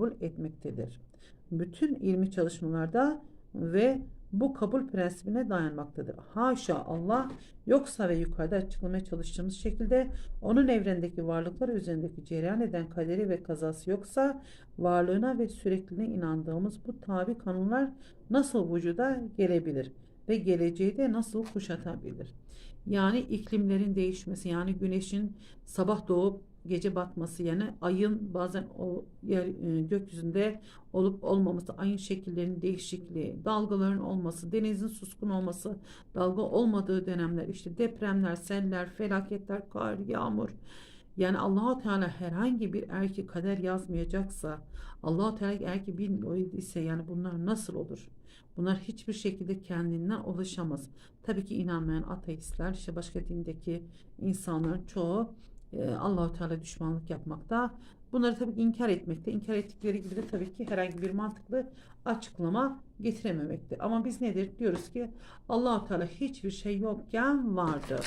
kabul etmektedir. Bütün ilmi çalışmalarda ve bu kabul prensibine dayanmaktadır. Haşa Allah yoksa ve yukarıda açıklamaya çalıştığımız şekilde onun evrendeki varlıklar üzerindeki cereyan eden kaderi ve kazası yoksa varlığına ve sürekliliğine inandığımız bu tabi kanunlar nasıl vücuda gelebilir ve geleceği de nasıl kuşatabilir? Yani iklimlerin değişmesi yani güneşin sabah doğup gece batması yani ayın bazen o yer e, gökyüzünde olup olmaması, ayın şekillerinin değişikliği, dalgaların olması, denizin suskun olması, dalga olmadığı dönemler, işte depremler, seller, felaketler, kar, yağmur. Yani Allahu Teala herhangi bir erki kader yazmayacaksa, Allahu Teala eğer ki bilmiyor ise yani bunlar nasıl olur? Bunlar hiçbir şekilde kendinden ulaşamaz. Tabii ki inanmayan ateistler, işte başka dindeki insanların çoğu e, Allahu Teala düşmanlık yapmakta. Bunları tabii inkar etmekte. İnkar ettikleri gibi de tabii ki herhangi bir mantıklı açıklama getirememekte. Ama biz nedir? Diyoruz ki Allahu Teala hiçbir şey yokken vardı.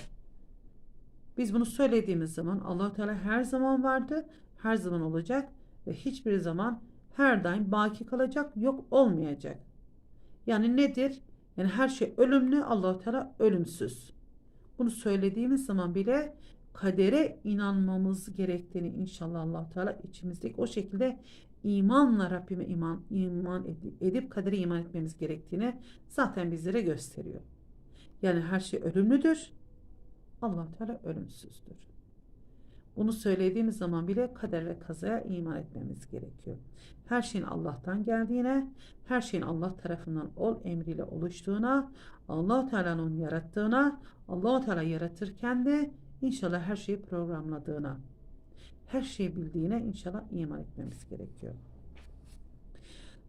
Biz bunu söylediğimiz zaman Allahu Teala her zaman vardı, her zaman olacak ve hiçbir zaman her daim baki kalacak, yok olmayacak. Yani nedir? Yani her şey ölümlü, Allahu Teala ölümsüz. Bunu söylediğimiz zaman bile kadere inanmamız gerektiğini inşallah Allah Teala içimizdeki o şekilde imanla Rabbime iman iman edip, edip kadere iman etmemiz gerektiğini zaten bizlere gösteriyor. Yani her şey ölümlüdür. Allah Teala ölümsüzdür. Bunu söylediğimiz zaman bile kader ve kazaya iman etmemiz gerekiyor. Her şeyin Allah'tan geldiğine, her şeyin Allah tarafından ol emriyle oluştuğuna, Allah Teala'nın yarattığına, Allah Teala yaratırken de İnşallah her şeyi programladığına, her şeyi bildiğine inşallah iman etmemiz gerekiyor.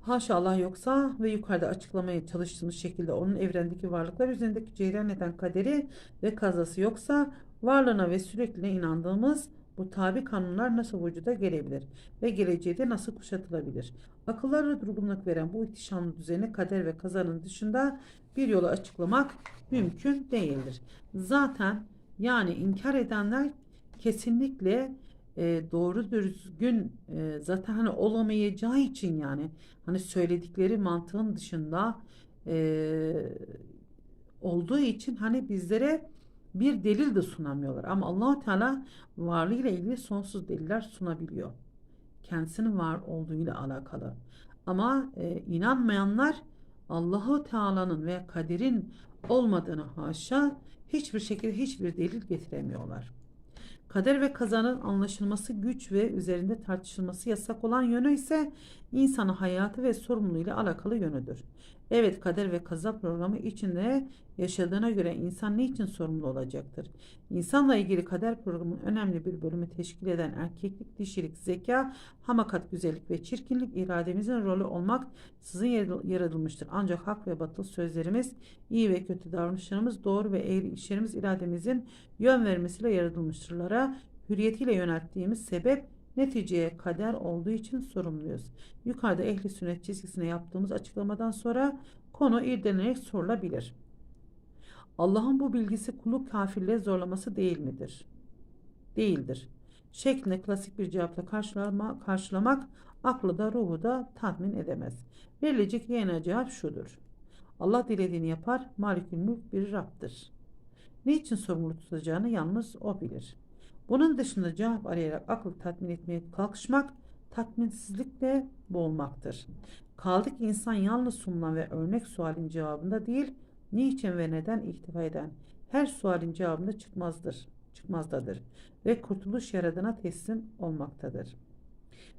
Haşa Allah yoksa ve yukarıda açıklamaya çalıştığımız şekilde onun evrendeki varlıklar üzerindeki cereyan eden kaderi ve kazası yoksa varlığına ve sürekli inandığımız bu tabi kanunlar nasıl vücuda gelebilir ve geleceğe de nasıl kuşatılabilir? Akıllara durgunluk veren bu ihtişamlı düzeni kader ve kazanın dışında bir yolu açıklamak mümkün değildir. Zaten yani inkar edenler kesinlikle e, doğru düzgün e, zaten hani olamayacağı için yani hani söyledikleri mantığın dışında e, olduğu için hani bizlere bir delil de sunamıyorlar. Ama allah Teala varlığıyla ilgili sonsuz deliller sunabiliyor. Kendisinin var olduğuyla alakalı. Ama e, inanmayanlar Allahu Teala'nın ve kaderin olmadığını haşa hiçbir şekilde hiçbir delil getiremiyorlar. Kader ve kazanın anlaşılması güç ve üzerinde tartışılması yasak olan yönü ise insanın hayatı ve sorumluluğuyla alakalı yönüdür. Evet kader ve kaza programı içinde yaşadığına göre insan ne için sorumlu olacaktır? İnsanla ilgili kader programının önemli bir bölümü teşkil eden erkeklik, dişilik, zeka, hamakat, güzellik ve çirkinlik irademizin rolü olmak sizin yaratılmıştır. Ancak hak ve batıl sözlerimiz, iyi ve kötü davranışlarımız, doğru ve eğri işlerimiz irademizin yön vermesiyle yaratılmıştırlara hürriyetiyle yönelttiğimiz sebep neticeye kader olduğu için sorumluyuz. Yukarıda ehli sünnet çizgisine yaptığımız açıklamadan sonra konu irdelenerek sorulabilir. Allah'ın bu bilgisi kulu kafirle zorlaması değil midir? Değildir. Şeklinde klasik bir cevapla karşılama, karşılamak aklı da ruhu da tatmin edemez. Verilecek yeni cevap şudur. Allah dilediğini yapar, malikül mülk bir Rab'dır. Niçin sorumlu tutacağını yalnız o bilir. Bunun dışında cevap arayarak aklı tatmin etmeye kalkışmak tatminsizlikle boğulmaktır. Kaldı ki insan yalnız sunulan ve örnek sualin cevabında değil, niçin ve neden ihtiva eden her sualin cevabında çıkmazdır, çıkmazdadır ve kurtuluş yaradana teslim olmaktadır.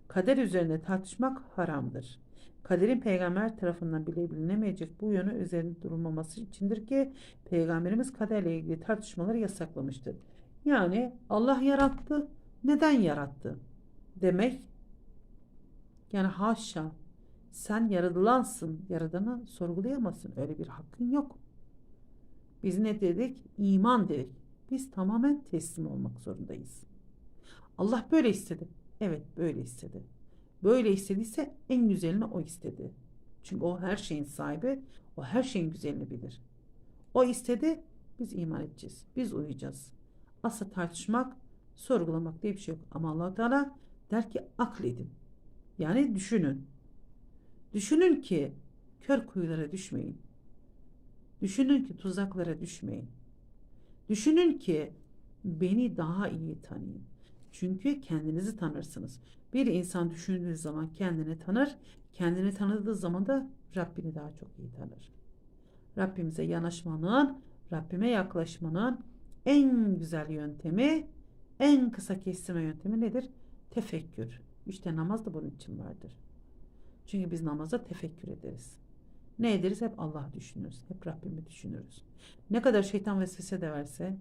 Kader üzerine tartışmak haramdır. Kaderin peygamber tarafından bile bilinemeyecek bu yönü üzerinde durulmaması içindir ki peygamberimiz kaderle ilgili tartışmaları yasaklamıştır. Yani Allah yarattı, neden yarattı demek yani haşa sen yaradılansın, yaradanı sorgulayamazsın. Öyle bir hakkın yok. Biz ne dedik? İman dedik. Biz tamamen teslim olmak zorundayız. Allah böyle istedi. Evet böyle istedi. Böyle istediyse en güzelini o istedi. Çünkü o her şeyin sahibi, o her şeyin güzelini bilir. O istedi, biz iman edeceğiz. Biz uyuyacağız. Asla tartışmak, sorgulamak diye bir şey yok. Ama allah Teala der ki akledin. Yani düşünün. Düşünün ki kör kuyulara düşmeyin. Düşünün ki tuzaklara düşmeyin. Düşünün ki beni daha iyi tanıyın. Çünkü kendinizi tanırsınız. Bir insan düşündüğü zaman kendini tanır. Kendini tanıdığı zaman da Rabbini daha çok iyi tanır. Rabbimize yanaşmanın, Rabbime yaklaşmanın en güzel yöntemi, en kısa kestirme yöntemi nedir? Tefekkür. İşte namaz da bunun için vardır. Çünkü biz namazda tefekkür ederiz. Ne ederiz? Hep Allah düşünürüz. Hep Rabbimi düşünürüz. Ne kadar şeytan vesvese de verse,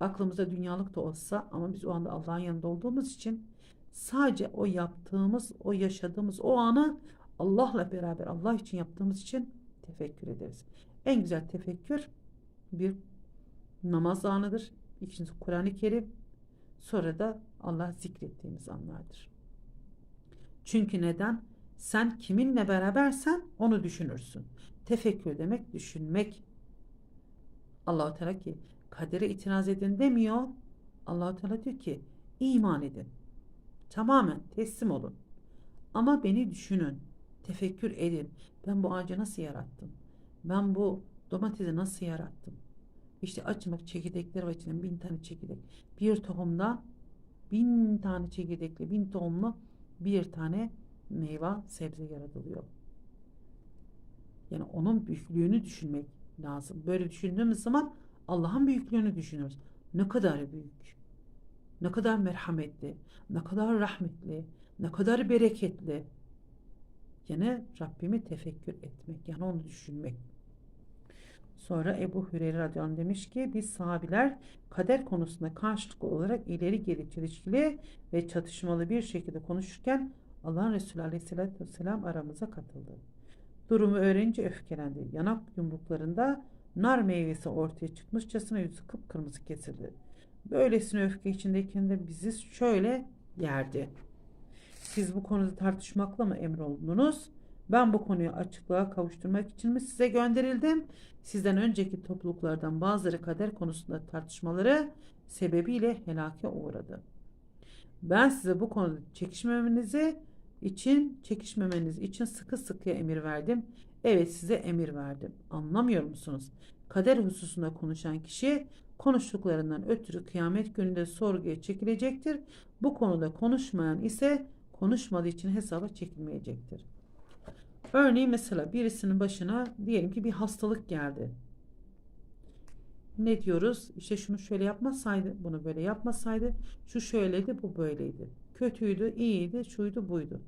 aklımızda dünyalık da olsa ama biz o anda Allah'ın yanında olduğumuz için sadece o yaptığımız, o yaşadığımız o anı Allah'la beraber Allah için yaptığımız için tefekkür ederiz. En güzel tefekkür bir namaz anıdır. İkincisi Kur'an-ı Kerim. Sonra da Allah zikrettiğimiz anlardır. Çünkü neden? Sen kiminle berabersen onu düşünürsün. Tefekkür demek düşünmek. Allahu Teala ki kadere itiraz edin demiyor. Allahu Teala diyor ki iman edin. Tamamen teslim olun. Ama beni düşünün. Tefekkür edin. Ben bu ağacı nasıl yarattım? Ben bu domatesi nasıl yarattım? İşte açın bak çekirdekler var içinde bin tane çekirdek. Bir tohumdan bin tane çekirdekli, bin tohumlu bir tane meyve, sebze yaratılıyor. Yani onun büyüklüğünü düşünmek lazım. Böyle düşündüğümüz zaman Allah'ın büyüklüğünü düşünürüz. Ne kadar büyük, ne kadar merhametli, ne kadar rahmetli, ne kadar bereketli. Yani Rabbimi tefekkür etmek, yani onu düşünmek. Sonra Ebu Hüreyre radıyallahu demiş ki biz sahabiler kader konusunda karşılıklı olarak ileri geri çelişkili ve çatışmalı bir şekilde konuşurken Allah'ın Resulü aleyhissalatü vesselam aramıza katıldı. Durumu öğrenince öfkelendi. Yanak yumruklarında nar meyvesi ortaya çıkmışçasına yüzü kıpkırmızı kesildi. Böylesine öfke içindeyken de bizi şöyle yerdi. Siz bu konuda tartışmakla mı emroldunuz? Ben bu konuyu açıklığa kavuşturmak için mi size gönderildim? Sizden önceki topluluklardan bazıları kader konusunda tartışmaları sebebiyle helake uğradı. Ben size bu konuda çekişmemenizi için, çekişmemeniz için sıkı sıkıya emir verdim. Evet size emir verdim. Anlamıyor musunuz? Kader hususunda konuşan kişi konuştuklarından ötürü kıyamet gününde sorguya çekilecektir. Bu konuda konuşmayan ise konuşmadığı için hesaba çekilmeyecektir. Örneğin mesela birisinin başına diyelim ki bir hastalık geldi. Ne diyoruz? İşte şunu şöyle yapmasaydı, bunu böyle yapmasaydı, şu şöyleydi, bu böyleydi. Kötüydü, iyiydi, şuydu, buydu.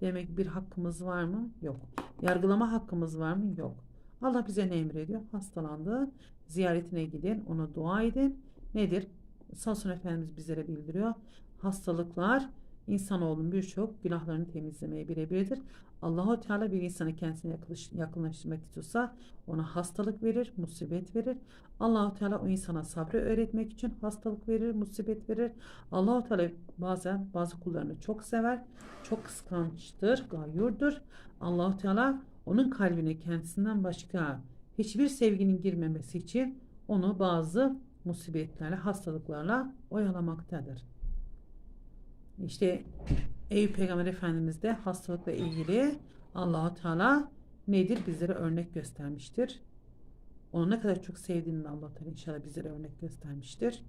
Demek bir hakkımız var mı? Yok. Yargılama hakkımız var mı? Yok. Allah bize ne emrediyor? Hastalandı. Ziyaretine gidin. Ona dua edin. Nedir? Samsun Efendimiz bizlere bildiriyor. Hastalıklar insanoğlunun birçok günahlarını temizlemeye birebirdir. Allahu Teala bir insanı kendisine yakınlaştırmak istiyorsa ona hastalık verir, musibet verir. Allahu Teala o insana sabrı öğretmek için hastalık verir, musibet verir. Allahu Teala bazen bazı kullarını çok sever, çok kıskançtır, gayurdur. Allahu Teala onun kalbine kendisinden başka hiçbir sevginin girmemesi için onu bazı musibetlerle, hastalıklarla oyalamaktadır. İşte Eyüp Peygamber Efendimiz de hastalıkla ilgili Allahu Teala nedir bizlere örnek göstermiştir. Onu ne kadar çok sevdiğini Allah Teala inşallah bizlere örnek göstermiştir.